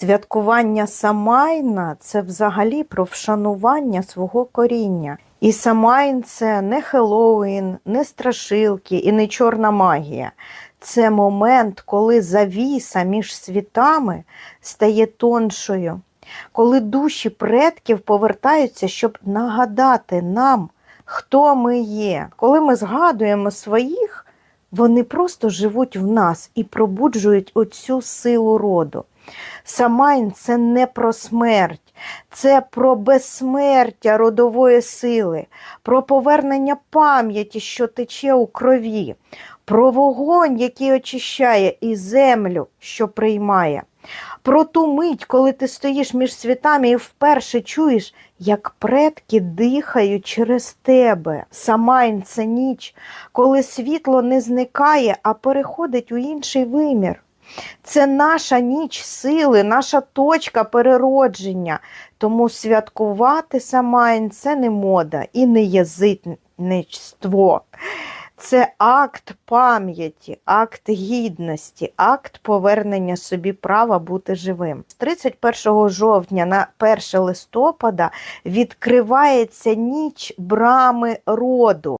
Святкування Самайна це взагалі про вшанування свого коріння. І Самайн це не Хеллоуін, не страшилки і не чорна магія. Це момент, коли завіса між світами стає тоншою, коли душі предків повертаються, щоб нагадати нам, хто ми є. Коли ми згадуємо своїх, вони просто живуть в нас і пробуджують оцю силу роду. Самайн це не про смерть, це про безсмертя родової сили, про повернення пам'яті, що тече у крові, про вогонь, який очищає, і землю, що приймає. Про ту мить, коли ти стоїш між світами і вперше чуєш, як предки дихають через тебе. Самайн це ніч, коли світло не зникає, а переходить у інший вимір. Це наша ніч сили, наша точка переродження. Тому святкувати Самайн це не мода і не язичництво. Це акт пам'яті, акт гідності, акт повернення собі права бути живим. З 31 жовтня на 1 листопада відкривається ніч брами роду.